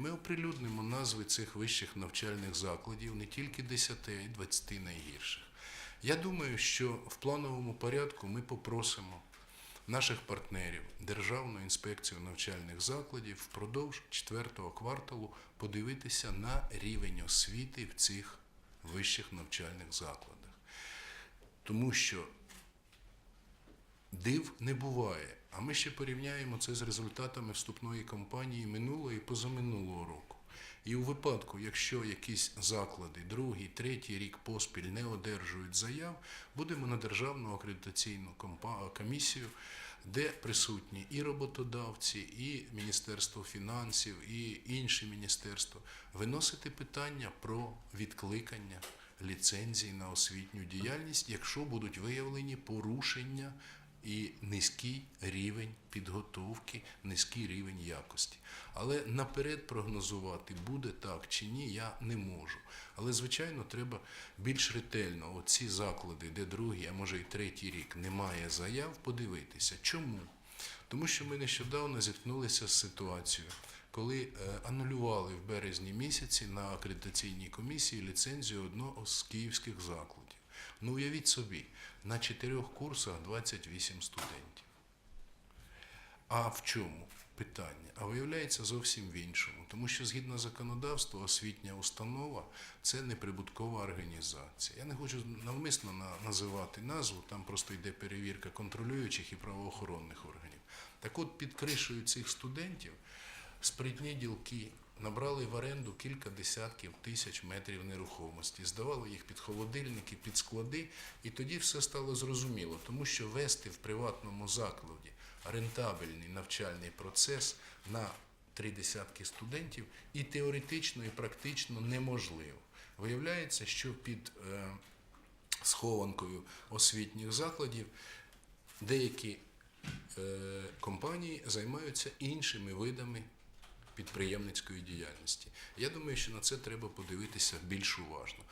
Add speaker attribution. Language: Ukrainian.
Speaker 1: Ми оприлюднимо назви цих вищих навчальних закладів не тільки 10, а й 20 найгірших. Я думаю, що в плановому порядку ми попросимо наших партнерів Державну інспекцію навчальних закладів впродовж четвертого кварталу подивитися на рівень освіти в цих вищих навчальних закладах. Тому що див не буває. А ми ще порівняємо це з результатами вступної кампанії минулого і позаминулого року. І у випадку, якщо якісь заклади другий, третій рік поспіль не одержують заяв, будемо на державну акредитаційну комісію, де присутні і роботодавці, і Міністерство фінансів, і інші міністерства, виносити питання про відкликання ліцензій на освітню діяльність, якщо будуть виявлені порушення і низький рівень підготовки, низький рівень якості. Але наперед прогнозувати, буде так чи ні, я не можу. Але, звичайно, треба більш ретельно оці заклади, де другий, а може і третій рік немає заяв, подивитися. Чому? Тому що ми нещодавно зіткнулися з ситуацією, коли е, анулювали в березні місяці на акредитаційній комісії ліцензію одного з київських закладів. Ну, уявіть собі, на чотирьох курсах 28 студентів. А в чому питання? А виявляється зовсім в іншому, тому що згідно законодавства, освітня установа це неприбуткова організація. Я не хочу навмисно називати назву, там просто йде перевірка контролюючих і правоохоронних органів. Так от під кришею цих студентів спритні ділки набрали в оренду кілька десятків тисяч метрів нерухомості, здавали їх під холодильники, під склади, і тоді все стало зрозуміло, тому що вести в приватному закладі рентабельний навчальний процес на три десятки студентів і теоретично, і практично неможливо. Виявляється, що під е, схованкою освітніх закладів деякі е, компанії займаються іншими видами підприємницької діяльності. Я думаю, що на це треба подивитися більш уважно.